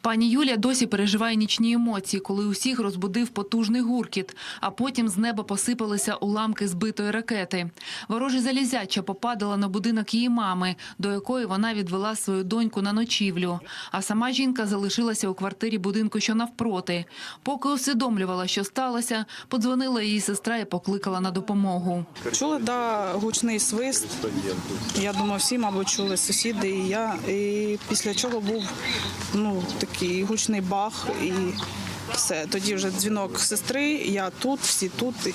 Пані Юлія досі переживає нічні емоції, коли усіх розбудив потужний гуркіт, а потім з неба посипалися уламки збитої ракети. Вороже залізяча попадала на будинок її мами, до якої вона відвела свою доньку на ночівлю. А сама жінка залишилася у квартирі будинку, що навпроти. Поки усвідомлювала, що сталося, подзвонила її сестра і покликала на допомогу. Чули, да, гучний свист. Я думаю, всі, мабуть, чули сусіди і я. І після чого був ну, такий гучний бах і все. Тоді вже дзвінок сестри, я тут, всі тут, і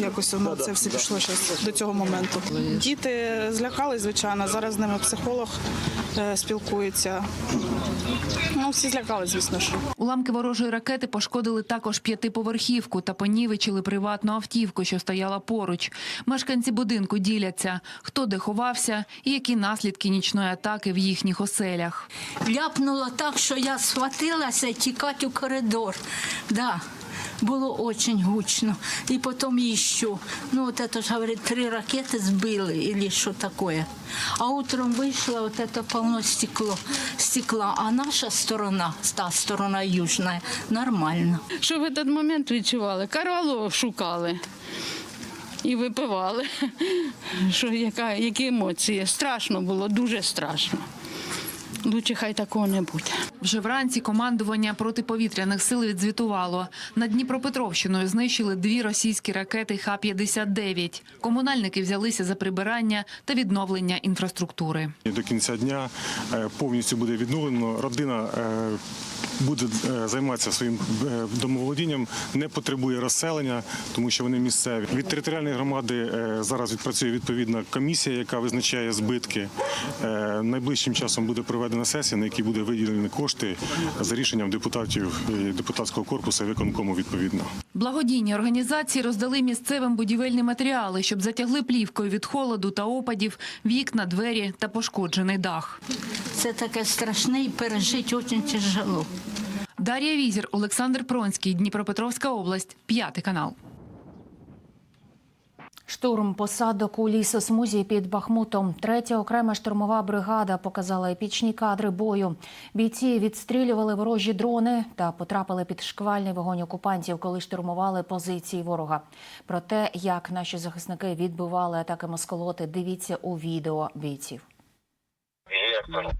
якось воно це все пішло щас до цього моменту. Діти злякались, звичайно. Зараз з ними психолог е, спілкується. Ну, всі злякались, звісно ж. Уламки ворожої ракети пошкодили також п'ятиповерхівку та понівечили приватну автівку, що стояла поруч. Мешканці будинку діляться, хто де ховався і які наслідки нічної атаки в їхніх оселях. ляпнуло так, що я схватилася тікати у коридор. Да. Було дуже гучно. І потім іще. Ну, от это ж, говорить, три ракети збили, или що таке. А утром вийшло, от это полно стекло, стекла. А наша сторона, та сторона южна, нормально. Що в цей момент відчували? Карвалу шукали і випивали. Що, яка, які емоції? Страшно було, дуже страшно. Лучше хай такого не буде. Вже вранці командування протиповітряних сил відзвітувало. Над Дніпропетровщиною знищили дві російські ракети Х-59. Комунальники взялися за прибирання та відновлення інфраструктури. До кінця дня е, повністю буде відновлено. Родина е, буде е, займатися своїм е, домоволодінням, не потребує розселення, тому що вони місцеві. Від територіальної громади е, зараз відпрацює відповідна комісія, яка визначає збитки. Найближчим часом буде проведена сесія, на якій буде виділені кошти за рішенням депутатів депутатського корпусу виконкому відповідно. Благодійні організації роздали місцевим будівельні матеріали, щоб затягли плівкою від холоду та опадів вікна, двері та пошкоджений дах. Це таке страшне і пережити дуже тяжело. Дар'я Візір, Олександр Пронський, Дніпропетровська область, п'ятий канал. Штурм посадок у лісосмузі під Бахмутом. Третя окрема штурмова бригада показала епічні кадри бою. Бійці відстрілювали ворожі дрони та потрапили під шквальний вогонь окупантів, коли штурмували позиції ворога. Про те, як наші захисники відбивали атаки москолоти, дивіться у відео бійців. Гектор,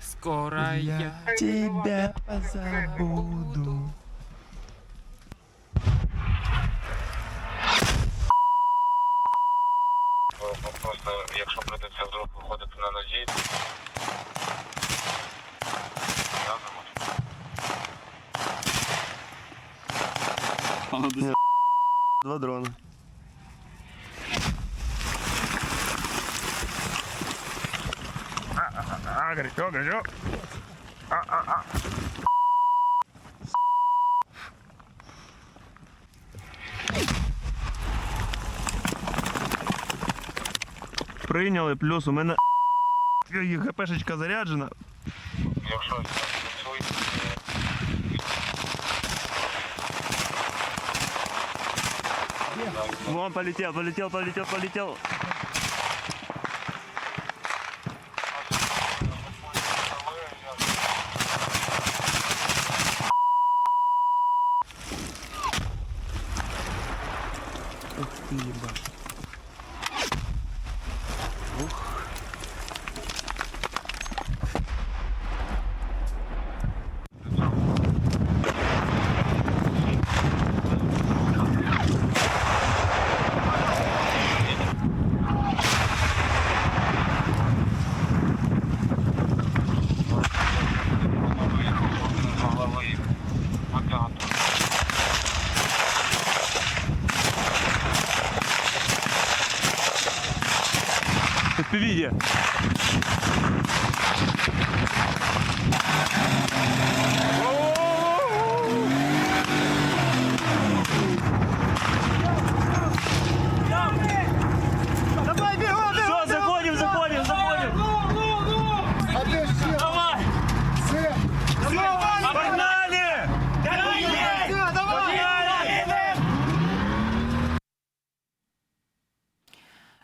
Скоро я тебя позабуду. Просто, якщо прийдеться вдруг виходити на ножі, зв'язано. Два дрона. А, горячо, горячо. Прийняли, плюс у мене ГПшечка заряджена. Вон полетел, полетел, полетел, полетел.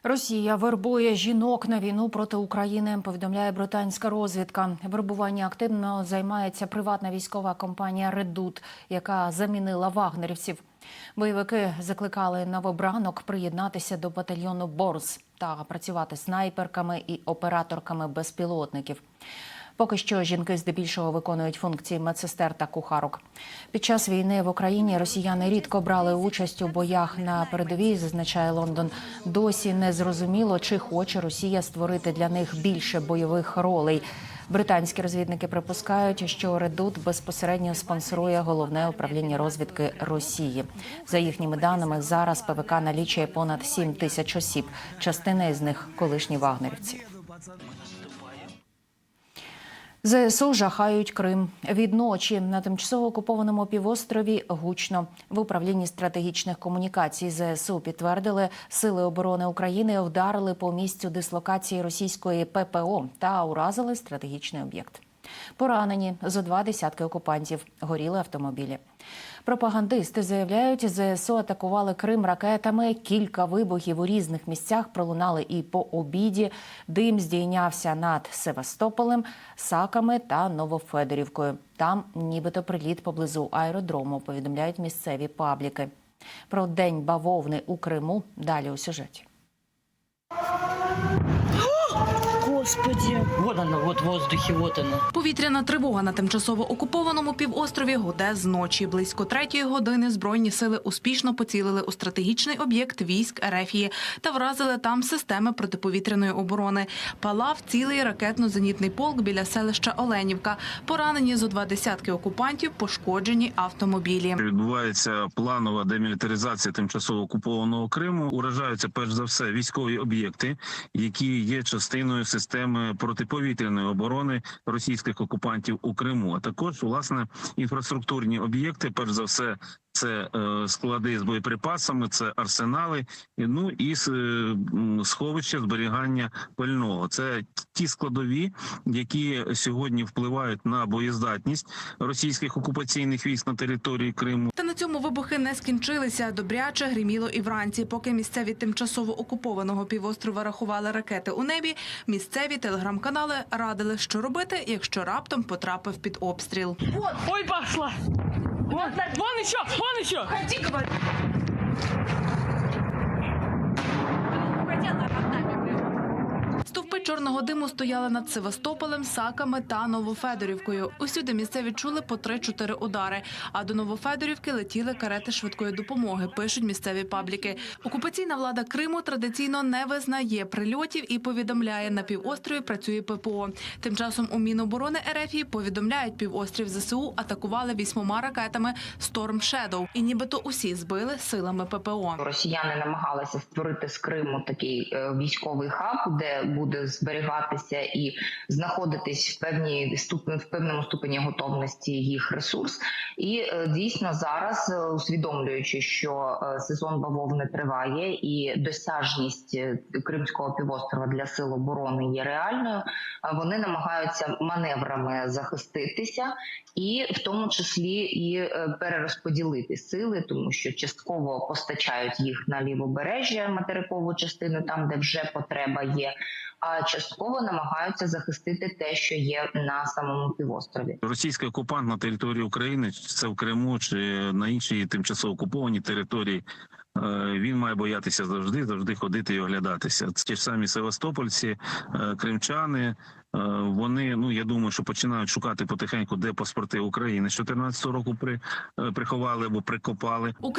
Росія вербує жінок на війну проти України. Повідомляє британська розвідка. Вербування активно займається приватна військова компанія Редут, яка замінила вагнерівців. Бойовики закликали новобранок приєднатися до батальйону Борз та працювати снайперками і операторками безпілотників. Поки що жінки здебільшого виконують функції медсестер та кухарок. Під час війни в Україні росіяни рідко брали участь у боях на передовій, зазначає Лондон. Досі не зрозуміло, чи хоче Росія створити для них більше бойових ролей. Британські розвідники припускають, що Редут безпосередньо спонсорує головне управління розвідки Росії. За їхніми даними, зараз ПВК налічує понад 7 тисяч осіб. Частина із них колишні вагнерівці. ЗСУ жахають Крим. Від ночі на тимчасово окупованому півострові гучно. В управлінні стратегічних комунікацій ЗСУ підтвердили, сили оборони України вдарили по місцю дислокації російської ППО та уразили стратегічний об'єкт. Поранені зо два десятки окупантів, горіли автомобілі. Пропагандисти заявляють, ЗСУ атакували Крим ракетами. Кілька вибухів у різних місцях пролунали і по обіді. Дим здійнявся над Севастополем, Саками та Новофедорівкою. Там нібито приліт поблизу аеродрому, повідомляють місцеві пабліки. Про день бавовни у Криму далі у сюжеті. Вот она, вот в воздухе, вот она. Повітряна тривога на тимчасово окупованому півострові гуде з ночі. Близько третьої години збройні сили успішно поцілили у стратегічний об'єкт військ Ерефії та вразили там системи протиповітряної оборони. Палав цілий ракетно-зенітний полк біля селища Оленівка. Поранені зо два десятки окупантів, пошкоджені автомобілі. Відбувається планова демілітаризація тимчасово окупованого Криму. Уражаються перш за все військові об'єкти, які є частиною системи протиповітряної оборони російських окупантів у Криму. А також власне інфраструктурні об'єкти, перш за все. Це е, склади з боєприпасами, це арсенали, і, ну і е, сховища зберігання пального. Це ті складові, які сьогодні впливають на боєздатність російських окупаційних військ на території Криму. Та на цьому вибухи не скінчилися. Добряче гриміло і вранці. Поки місцеві тимчасово окупованого півострова рахували ракети у небі, місцеві телеграм-канали радили, що робити, якщо раптом потрапив під обстріл. Ой, пошла! Вон, еще, вон еще! Ходи, говорю! Чорного диму стояли над Севастополем, Саками та Новофедорівкою. Усюди місцеві чули по 3-4 удари. А до Новофедорівки летіли карети швидкої допомоги. Пишуть місцеві пабліки. Окупаційна влада Криму традиційно не визнає прильотів і повідомляє, на півострові працює ППО. Тим часом у Міноборони РФ повідомляють, півострів ЗСУ атакували вісьмома ракетами Storm Shadow. І нібито усі збили силами ППО. Росіяни намагалися створити з Криму такий е, військовий хаб, де буде зберігатися і знаходитись в певній ступені в певному ступені готовності їх ресурс. І е, дійсно зараз, е, усвідомлюючи, що е, сезон бавовни триває, і досяжність Кримського півострова для сил оборони є реальною. Вони намагаються маневрами захиститися, і в тому числі і е, перерозподілити сили, тому що частково постачають їх на лівобережжя материкову частину, там де вже потреба є. А частково намагаються захистити те, що є на самому півострові. Російський окупант на території України, це в Криму чи на іншій тимчасово окупованій території. Е, Він має боятися завжди, завжди ходити і оглядатися. Ті ж самі Севастопольці, е, кримчани. е, Вони ну я думаю, що починають шукати потихеньку, де паспорти України з 14 року при приховали або прикопали.